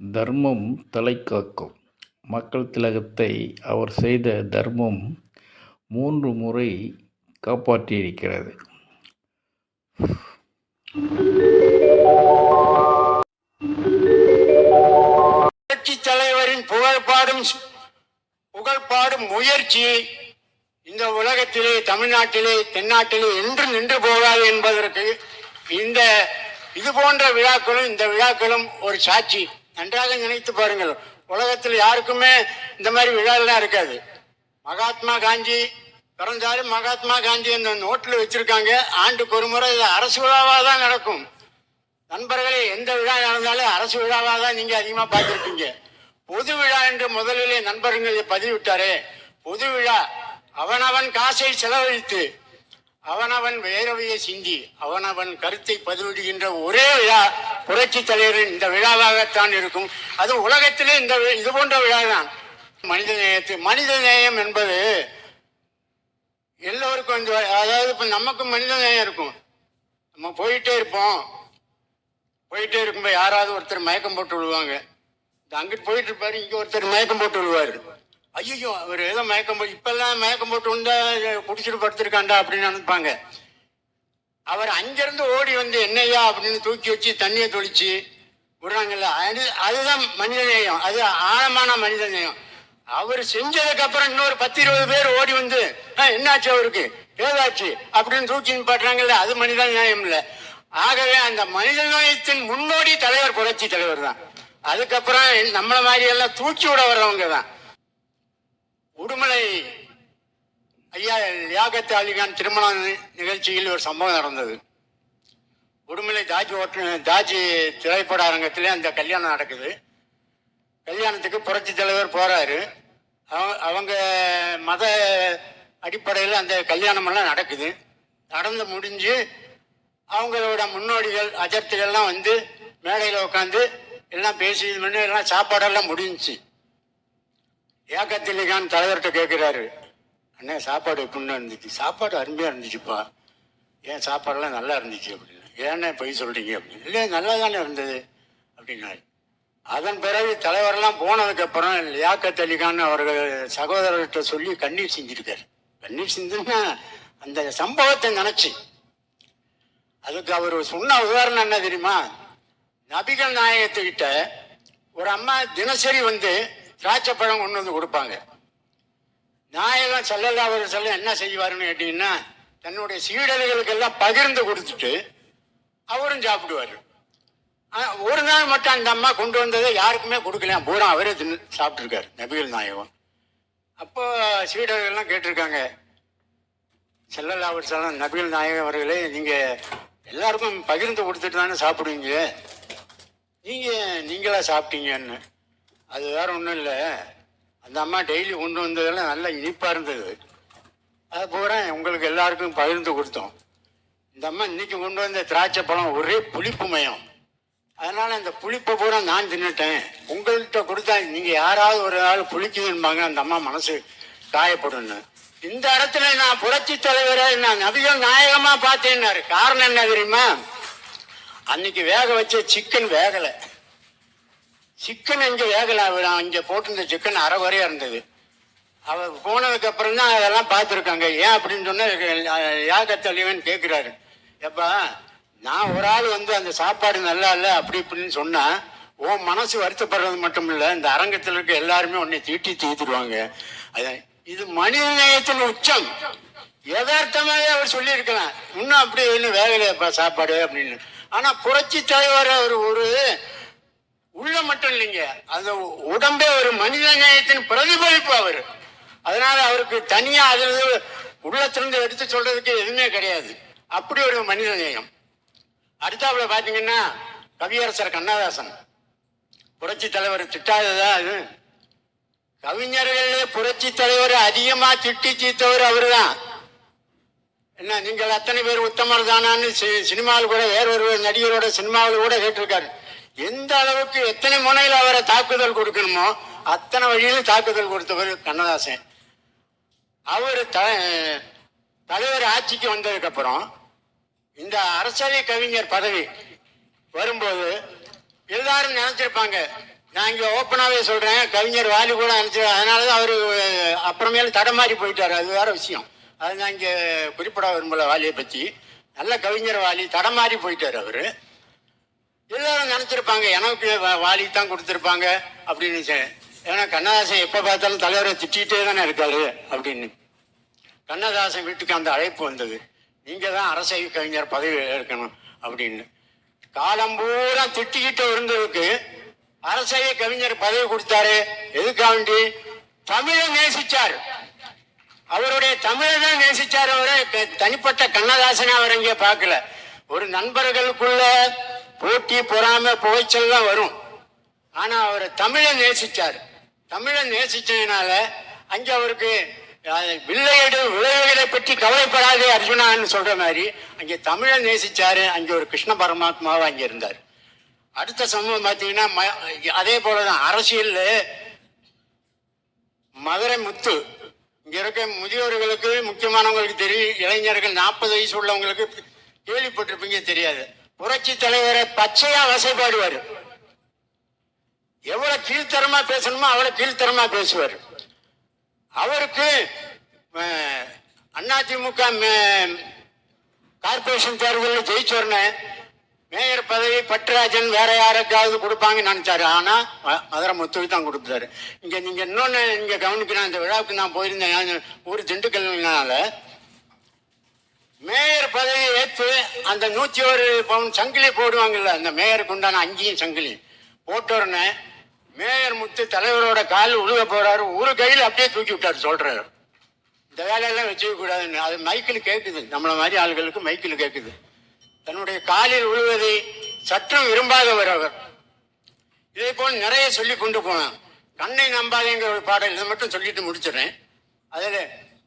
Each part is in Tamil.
தர்மம் தலைகாக்கும். மக்கள் திலகத்தை அவர் செய்த தர்மம் மூன்று முறை காப்பாற்றியிருக்கிறது. புரட்சி தலைவரின் புகழ்பாடும் புகழ்பாடும் முயற்சி இந்த உலகத்திலே தமிழ்நாட்டிலே தென்னாட்டிலே என்று நின்று போகாது என்பதற்கு இந்த இது போன்ற விழாக்களும் இந்த விழாக்களும் ஒரு சாட்சி. நன்றாக நினைத்து பாருங்கள். உலகத்தில் யாருக்குமே இந்த மாதிரி விழாலாம் இருக்காது. மகாத்மா காந்தி பிறந்தாலும் மகாத்மா காந்தி அந்த நோட்டில் வச்சிருக்காங்க. ஆண்டுக்கு ஒரு முறை இது அரசு விழாவாக தான் நடக்கும். நண்பர்களே எந்த விழா நடந்தாலும் அரசு விழாவாக தான் நீங்கள் அதிகமாக பார்த்துருக்கீங்க. பொது விழா என்று முதலிலே நண்பர்கள் பதிவிட்டாரே. பொது விழா அவனவன் காசை செலவழித்து அவனவன் வேரவையை சிந்தி அவனவன் கருத்தை பதிவிடுகின்ற ஒரே விழா புரட்சி தலைவரின் இந்த விழாவாகத்தான் இருக்கும். அது உலகத்திலே இந்த இது போன்ற விழா தான் மனித நேயத்து மனித நேயம் என்பது எல்லோருக்கும் இந்த அதாவது இப்போ நமக்கும் மனித நேயம் இருக்கும். நம்ம போயிட்டே இருப்போம். போயிட்டே இருக்கும்போது யாராவது ஒருத்தர் மயக்கம் போட்டு விழுவாங்க. இந்த அங்கிட்டு போயிட்டு இருப்பாரு இங்கே ஒருத்தர் மயக்கம் போட்டு விழுவாரு. ஐயோ அவர் ஏதோ மயக்கம் போ இப்பெல்லாம் மயக்கம் போட்டு வந்தா குடிச்சிட்டு படுத்திருக்காண்டா அப்படின்னு நினைப்பாங்க. அவர் அங்கிருந்து ஓடி வந்து என்னையா அப்படின்னு தூக்கி வச்சு தண்ணியை தொளிச்சு விடுறாங்கல்ல. அது அதுதான் மனித நேயம். அது ஆழமான மனித நேயம். அவர் செஞ்சதுக்கு அப்புறம் இன்னொரு பத்து இருபது பேர் ஓடி வந்து "ஆ, என்னாச்சு அவருக்கு? ஏதாச்சு? அப்படின்னு தூக்கி நிப்பாட்டுறாங்கல்ல. அது மனித நியாயம் இல்லை. ஆகவே அந்த மனித நோயத்தின் முன்னோடி தலைவர் புரட்சி தலைவர் தான். அதுக்கப்புறம் நம்மள மாதிரி எல்லாம் தூக்கி விட வர்றவங்க தான். உடுமலை ஐயா லியாகத் அலிகான் திருமண நிகழ்ச்சியில் ஒரு சம்பவம் நடந்தது. உடுமலை தாஜ் ஓட்டு தாஜ் திரைப்பட அரங்கத்திலே அந்த கல்யாணம் நடக்குது. கல்யாணத்துக்கு புரட்சி தலைவர் போகிறாரு அவங்க- அவங்க மத அடிப்படையில் அந்த கல்யாணமெல்லாம் நடக்குது. நடந்து முடிஞ்சு அவங்களோட முன்னோடிகள் அஜர்த்திகள்லாம் வந்து மேடையில் உட்காந்து எல்லாம் பேசி இது பண்ணி எல்லாம் சாப்பாடெல்லாம் முடிஞ்சுச்சு. ஏகத்திலிகான் தலைவர்கிட்ட கேட்குறாரு அண்ணே சாப்பாடு எப்படின்னு இருந்துச்சு? சாப்பாடு அருமையாக இருந்துச்சுப்பா. ஏன் சாப்பாடெல்லாம் நல்லா இருந்துச்சு அப்படின்னு. ஏன்னா பொய் சொல்கிறீங்க அப்படின்னு. இல்லை நல்லா தானே இருந்தது அப்படின்னாரு. அதன் பிறகு தலைவரெல்லாம் போனதுக்கப்புறம் லியாக்கத் அலிகான் அவர்கள் சகோதரர்கிட்ட சொல்லி கண்ணீர் செஞ்சிருக்காரு கண்ணீர் சிந்துன்னா அந்த சம்பவத்தை நினச்சி. அதுக்கு அவர் சொன்ன உதாரணம் என்ன தெரியுமா? நபிகள் நாயகத்துக்கிட்ட ஒரு அம்மா தினசரி வந்து திராட்சை பழம் கொண்டு வந்து கொடுப்பாங்க. நாயகம் செல்லல்லா அவர் செல்ல என்ன செய்வாருன்னு கேட்டீங்கன்னா தன்னுடைய சீடர்களுக்கெல்லாம் பகிர்ந்து கொடுத்துட்டு அவரும் சாப்பிடுவாரு. ஒரு நாள் மட்டும் அந்த அம்மா கொண்டு வந்ததை யாருக்குமே கொடுக்கல. பூரா அவரே தின்னு சாப்பிட்ருக்காரு நபிகள் நாயகம். அப்போ சீடர்கள்லாம் கேட்டிருக்காங்க செல்லல்லா அவர் செல்லம் நபிகள் நாயகம் அவர்களே நீங்கள் எல்லாருக்கும் பகிர்ந்து கொடுத்துட்டு தானே சாப்பிடுவீங்க. நீங்கள் நீங்களாக சாப்பிட்டீங்கன்னு. அது வேற ஒன்றும் இல்லை. அந்த அம்மா டெய்லி கொண்டு வந்ததெல்லாம் நல்லா இனிப்பாக இருந்தது. அது பூரா உங்களுக்கு எல்லாருக்கும் பகிர்ந்து கொடுத்தோம். இந்த அம்மா இன்னைக்கு கொண்டு வந்த திராட்சை பழம் ஒரே புளிப்பு மயம். அதனால் அந்த புளிப்பை பூரா நான் தின்னுட்டேன். உங்கள்கிட்ட கொடுத்தா நீங்கள் யாராவது ஒரு ஆள் புளிக்குதுன்பாங்க அந்த அம்மா மனசு காயப்படும்னு. இந்த இடத்துல நான் புரட்சி தலைவரை நான் நபிகள் நாயகமாக பார்த்தேன்னாரு. காரணம் என்ன தெரியுமா? அன்னைக்கு வேக வச்ச சிக்கன் வேகலை. சிக்கன் இங்கே வேகல இங்கே போட்டிருந்த சிக்கன் அரை குறையாக இருந்தது. அவர் போனதுக்கு அப்புறம் தான் அதெல்லாம் பார்த்துருக்காங்க. ஏன் அப்படின்னு சொன்னால் யாகத்தலைவன் கேட்குறாரு எப்பா நான் ஒரு ஆள் வந்து அந்த சாப்பாடு நல்லா இல்லை அப்படி இப்படின்னு சொன்னால் உன் மனசு வருத்தப்படுறது மட்டும் இல்லை இந்த அரங்கத்தில் இருக்க எல்லாருமே உன்னை தீட்டி தீத்துருவாங்க. அதான் இது மனித நேயத்தின் உச்சம். யதார்த்தமாகவே அவர் சொல்லியிருக்கலாம். இன்னும் அப்படி இன்னும் வேகலையாப்பா சாப்பாடு அப்படின்னு. ஆனால் புரட்சி தலைவர் அவர் ஒரு உள்ளம் மட்டும் இல்லைங்க. அந்த உடம்பே ஒரு மனித நேயத்தின் பிரதிபலிப்பு அவர். அதனால அவருக்கு தனியா அதுல உள்ளத்திலிருந்து எடுத்து சொல்றதுக்கு எதுவுமே கிடையாது. அப்படி ஒரு மனித நேயம். அடுத்தாப்புல பாத்தீங்கன்னா கவியரசர் கண்ணதாசன். புரட்சி தலைவர் திட்டாததா அது? கவிஞர்களே புரட்சி தலைவர் அதிகமா திட்டி தீர்த்தவர் அவர்தான். என்ன நீங்கள் அத்தனை பேர் உத்தமர் தானான்னு சி- சினிமாவில் கூட வேறொரு நடிகரோட சினிமாவில் கூட கேட்டிருக்காரு. எந்த அளவுக்கு எத்தனை முனையில் அவரை தாக்குதல் கொடுக்கணுமோ அத்தனை வழியிலும் தாக்குதல் கொடுத்தவர் கண்ணதாசன். அவர் த தலைவர் ஆட்சிக்கு வந்ததுக்கப்புறம் இந்த அரசவை கவிஞர் பதவி வரும்போது எல்லாரும் நினச்சிருப்பாங்க நான் இங்கே ஓப்பனாகவே சொல்கிறேன் கவிஞர் வாலி கூட நினச்சி அதனால தான் அவர் அப்புறமேல தடமாறி போயிட்டார். அது வேற விஷயம். அது நான் இங்கே குறிப்பிட விரும்பல வாலியை பற்றி நல்ல கவிஞர் வாலி தடமாறி போயிட்டார் அவர். எல்லாரும் நினச்சிருப்பாங்க எனக்கு வாலி தான் கொடுத்துருப்பாங்க அப்படின்னு ஏன்னா கண்ணதாசன் எப்போ பார்த்தாலும் தலைவரை திட்டிகிட்டே தானே இருக்காரு அப்படின்னு. கண்ணதாசன் வீட்டுக்கு அந்த அழைப்பு வந்தது. நீங்கள் தான் அரசியல் கவிஞர் பதவி எடுக்கணும் அப்படின்னு. காலம் பூரா திட்டிக்கிட்டு இருந்ததுக்கு அரசியல் கவிஞர் பதவி கொடுத்தாரு. எதுக்காண்டி? தமிழை நேசிச்சார். அவருடைய தமிழை தான் நேசிச்சார் அவரை. க- தனிப்பட்ட கண்ணதாசனை அவர் இங்கே பார்க்கல. ஒரு நண்பர்களுக்குள்ள போட்டி பொறாமை புகைச்சல் தான் வரும். ஆனா அவர் தமிழை நேசிச்சார். தமிழை நேசிச்சதுனால அங்க அவருக்கு வில்லையடு விளைவுகளை பற்றி கவலைப்படாதே அர்ஜுனான்னு சொல்ற மாதிரி அங்கே தமிழை நேசிச்சாரு. அங்கே ஒரு கிருஷ்ண பரமாத்மாவா அங்கே இருந்தார். அடுத்த சம்பவம் பார்த்தீங்கன்னா ம- அதே போலதான் அரசியலில் மதுரை முத்து. இங்க இருக்க முதியோர்களுக்கு முக்கியமானவங்களுக்கு தெரியும் இளைஞர்கள் நாற்பது வயசு உள்ளவங்களுக்கு கேள்விப்பட்டிருப்பீங்க தெரியாது. புரட்சி தலைவரை பச்சையா வசைப்பாடுவார் எவ்வளவு கீழ்த்தரமா பேசணுமோ அவ்வளவு கீழ்த்தரமா பேசுவார். அவருக்கு அதிமுக மே- கார்பரேஷன் தேர்தலில் ஜெயிச்சோர்னு மேயர் பதவி பட்ராஜன் வேற யாருக்காவது கொடுப்பாங்கன்னு நினைச்சாரு. ஆனா மதுரை முத்துக்கு தான் கொடுத்தாரு. இங்க நீங்க இன்னொன்னு இங்க கவனிக்கிறேன் இந்த விழாவுக்கு நான் போயிருந்தேன். ஊர் திண்டுக்கல்னால மேயர் பதவி ஏற்று அந்த நூத்தி ஒரு பவுன் சங்கிலி போடுவாங்கல்ல அந்த மேயருக்கு உண்டான அங்கேயும் சங்கிலி போட்டோடனே மேயர் முத்து தலைவரோட கால் உழுக போறாரு. ஒரு கையில் அப்படியே தூக்கி விட்டாரு சொல்றாரு. இந்த வேலையெல்லாம் வச்சுக்க கூடாதுன்னு. அது மைக்கில் கேட்குது நம்மளை மாதிரி ஆளுகளுக்கு மைக்கில் கேட்குது தன்னுடைய காலில் உழுவதை சற்றும் விரும்பாதவர் அவர். இதே போல் நிறைய சொல்லி கொண்டு போனேன் கண்ணை நம்பாதேங்கிற ஒரு பாடல் இதை மட்டும் சொல்லிட்டு முடிச்சிடுறேன். அதில்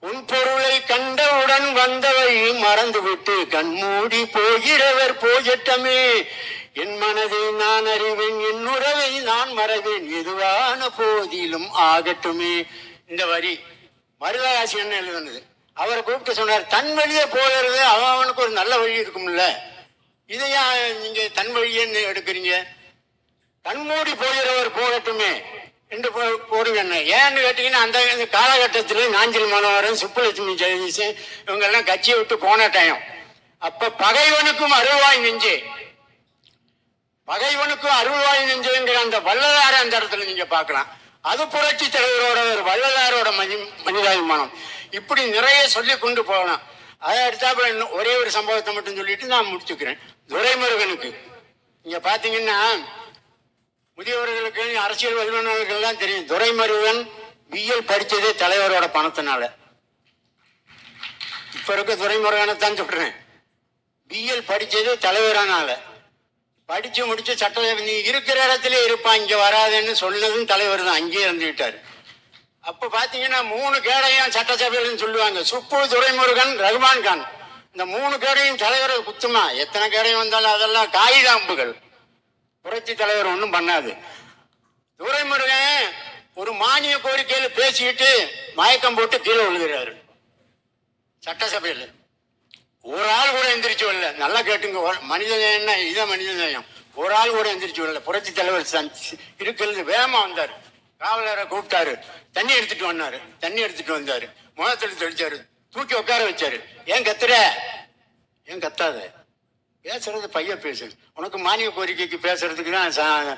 உன் பொருளை கண்டவுடன் வந்தவை மறந்துவிட்டு கண்மூடி போகிறவர் போகட்டமே என் மனதை நான் அறிவேன் என் உறவை நான் மறவேன். எதுவான போதிலும் ஆகட்டுமே. இந்த வரி மருதராசி என்ன எழுதுனது. அவரை கூப்பிட்டு சொன்னார் தன் வழியே போகிறது அவன் அவனுக்கு ஒரு நல்ல வழி இருக்கும்ல. இதை ஏன் நீங்க தன் வழியேன்னு எடுக்கிறீங்க? கண்மூடி போகிறவர் போகட்டுமே. என்று போ- என்ன ஏன்னு கேட்டீங்கன்னா அந்த காலகட்டத்தில் நாஞ்சில் மனோகரன் சுப்புலட்சுமி ஜெகதீசன் இவங்கெல்லாம் கட்சியை விட்டு போன டைம் அப்ப பகைவனுக்கும் அருள்வாய் நெஞ்சே. பகைவனுக்கும் அருள்வாய் நெஞ்சுங்கிற அந்த வள்ளலார அந்த இடத்துல நீங்க பார்க்கலாம். அது புரட்சி தலைவரோட ஒரு வள்ளலாரோட மனி மனிதாபிமானம். இப்படி நிறைய சொல்லி கொண்டு போகலாம். அதை அடுத்தாப்புல இன்னும் ஒரே ஒரு சம்பவத்தை மட்டும் சொல்லிட்டு நான் முடிச்சுக்கிறேன். துரைமுருகனுக்கு. இங்க பாத்தீங்கன்னா முதியவர்களுக்கு அரசியல் வல்லுநர்கள் தான் தெரியும். துரைமுருகன் பிஎல் படித்ததே தலைவரோட பணத்தினால. இப்ப இருக்க துரைமுருகனை தான் சொல்றேன். பிஎல் படித்தது தலைவரானால. படிச்சு முடிச்சு சட்ட நீ இருக்கிற இடத்துல இருப்பான் இங்க வராதுன்னு சொன்னதும் தலைவர் தான். அங்கேயே இருந்துக்கிட்டார் அப்ப பாத்தீங்கன்னா மூணு கேடையும் சட்டசபையிலும் சொல்லுவாங்க. சுப்பு துரைமுருகன் ரகுமான் கான். இந்த மூணு கேடையும் தலைவர் குத்துமா? எத்தனை கேடையும் வந்தாலும் அதெல்லாம் காகித அம்புகள் புரட்சி தலைவர் ஒன்றும் பண்ணாது. துரைமுருகன் ஒரு மானிய கோரிக்கையில் பேசிக்கிட்டு மயக்கம் போட்டு கீழே விழுகிறாரு. சட்டசபையில். ஒரு ஆள் கூட எந்திரிச்சு வரல. நல்லா கேட்டுங்க. மனித நேயம்னா இதான் மனித நேயம். ஒரு ஆள் கூட எந்திரிச்சு வரல. புரட்சி தலைவர் இருக்கிறது வேகமா வந்தார். காவலரை கூப்பிட்டாரு. தண்ணி எடுத்துட்டு வந்தாரு. தண்ணி எடுத்துட்டு வந்தாரு. முகத்தில் தெளிச்சாரு. தூக்கி உட்கார வச்சாரு. ஏன் கத்துற? ஏன் கத்தாத? பேசுறது பைய பேசு உனக்கு மானிய கோரிக்கைக்கு பேசுறதுக்கு தான்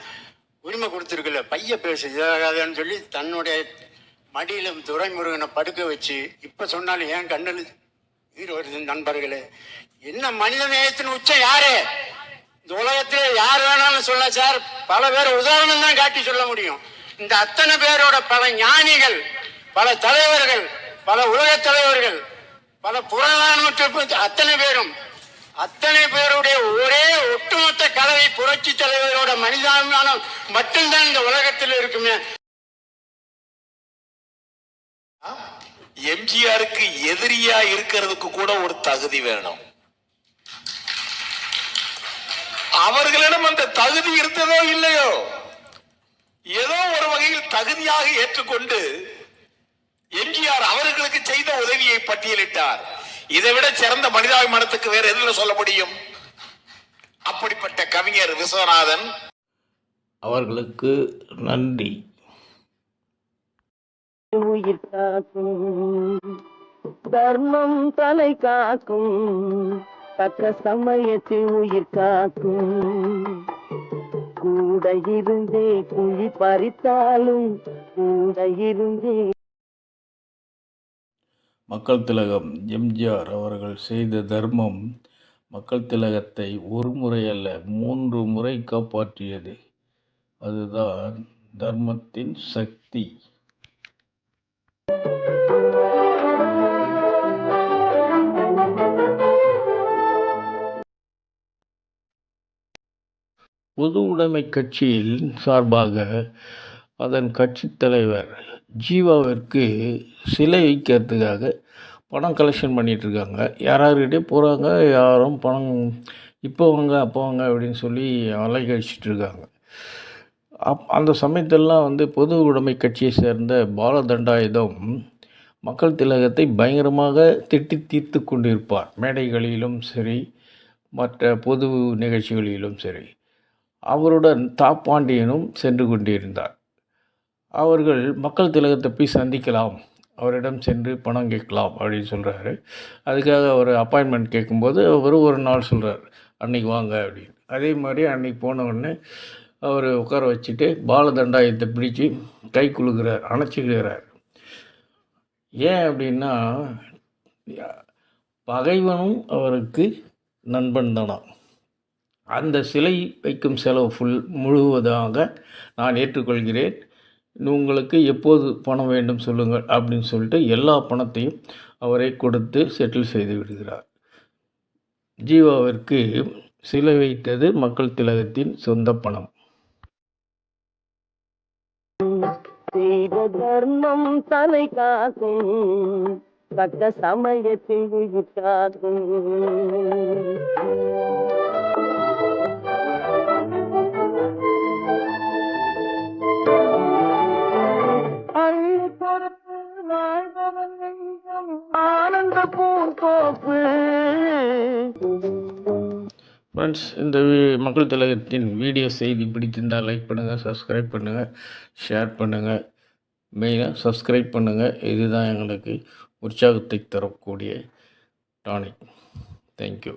உரிமை கொடுத்துருக்குல்ல பைய பேசு இதாகாதுன்னு சொல்லி தன்னுடைய மடியில துரைமுருகனை படுக்க வச்சு இப்ப சொன்னாலும் ஏன் கண்ணில் நீர் வருது நண்பர்களே? என்ன மனித நேயத்தின் உச்சம் யாரு? இந்த உலகத்துல யார் வேணாலும் சொல்ல சார். பல பேர் உதாரணம் தான் காட்டி சொல்ல முடியும். இந்த அத்தனை பேரோட பல ஞானிகள் பல தலைவர்கள் பல உலக தலைவர்கள் பல புறநானூற்று அத்தனை பேரும் அத்தனை பேருடைய ஒரே ஒட்டுமொத்த கலவை புரட்சி தலைவரோட மனிதாபிமானம் மட்டும்தான் இந்த உலகத்தில் இருக்குமே. எம்ஜிஆருக்கு எதிரியா இருக்கிறதுக்கு கூட ஒரு தகுதி வேணும். அவர்களிடம் அந்த தகுதி இருந்ததோ இல்லையோ? ஏதோ ஒரு வகையில் தகுதியாக ஏற்றுக்கொண்டு எம்ஜிஆர் அவர்களுக்கு செய்த உதவியை பட்டியலிட்டார். இதை விட சிறந்த மனிதாபிமானத்துக்கு வேற எதுல சொல்ல முடியும்? அப்படிப்பட்ட கவிஞர் விஸ்வநாதன். அவர்களுக்கு நன்றி. உயிர் காக்கும் தர்மம் தலை காக்கும் தக்க சமயத்தில் உயிர் காக்கும். கூட இருந்தே குழி பறித்தாலும் கூட இருந்தே மக்கள் திலகம் எம்ஜிஆர் அவர்கள் செய்த தர்மம் மக்கள் திலகத்தை ஒரு முறை அல்ல மூன்று முறை காப்பாற்றியது. அதுதான் தர்மத்தின் சக்தி. பொது உடைமை கட்சியில் சார்பாக அதன் கட்சித் தலைவர் ஜீவாவிற்கு சிலை வைக்கிறதுக்காக பணம் கலெக்ஷன் பண்ணிகிட்ருக்காங்க யாராருக்கிட்டே போகிறாங்க யாரும் பணம் இப்போ வாங்க அப்போ வாங்க அப்படின்னு சொல்லி அலைகழிச்சிட்ருக்காங்க அப் அந்த சமயத்திலலாம் வந்து பொது உடைமை கட்சியை சேர்ந்த பாலதண்டாயுதம் மக்கள் திலகத்தை பயங்கரமாக திட்டி தீர்த்து கொண்டிருப்பார். மேடைகளிலும் சரி மற்ற பொது நிகழ்ச்சிகளிலும் சரி. அவருடன் தாப்பாண்டியனும் சென்று கொண்டிருந்தார். அவர்கள் மக்கள் திலகத்தை போய் சந்திக்கலாம் அவரிடம் சென்று பணம் கேட்கலாம் அப்படின்னு சொல்கிறாரு அதுக்காக அவர் அப்பாயின்மெண்ட் கேட்கும்போது அவர் ஒரு நாள் சொல்கிறார் அன்னைக்கு வாங்க அப்படின்னு. அதே மாதிரி அன்னைக்கு போன உடனே அவர் உட்கார வச்சுட்டு பாலதண்டாயத்தை பிடிச்சி கை குழுகிறார் அணைச்சிக்கிறார். ஏன் அப்படின்னா பகைவனும் அவருக்கு நண்பன் தானா? அந்த சிலை வைக்கும் செலவு ஃபுல் முழுவதாக நான் ஏற்றுக்கொள்கிறேன். உங்களுக்கு எப்போது பணம் வேண்டும் சொல்லுங்கள் அப்படின்னு சொல்லிட்டு எல்லா பணத்தையும் அவரை கொடுத்து செட்டில் செய்து விடுகிறார். ஜீவாவிற்கு சிலை வைத்தது மக்கள் திலகத்தின் சொந்த பணம். செய்த தர்மம் தலை காக்கும் தக்க சமயத்தில் காக்கும் ஆனந்த பூந்தோப்பு ஃப்ரெண்ட்ஸ் இந்த வீ- மக்கள் தலைவரத்தின் வீடியோ செய்தி பிடித்திருந்தால் லைக் பண்ணுங்கள் சப்ஸ்கிரைப் பண்ணுங்கள் ஷேர் பண்ணுங்கள் மெயினாக சப்ஸ்கிரைப் பண்ணுங்கள் இதுதான் எங்களுக்கு உற்சாகத்தை தரக்கூடிய டானிக் தேங்க்யூ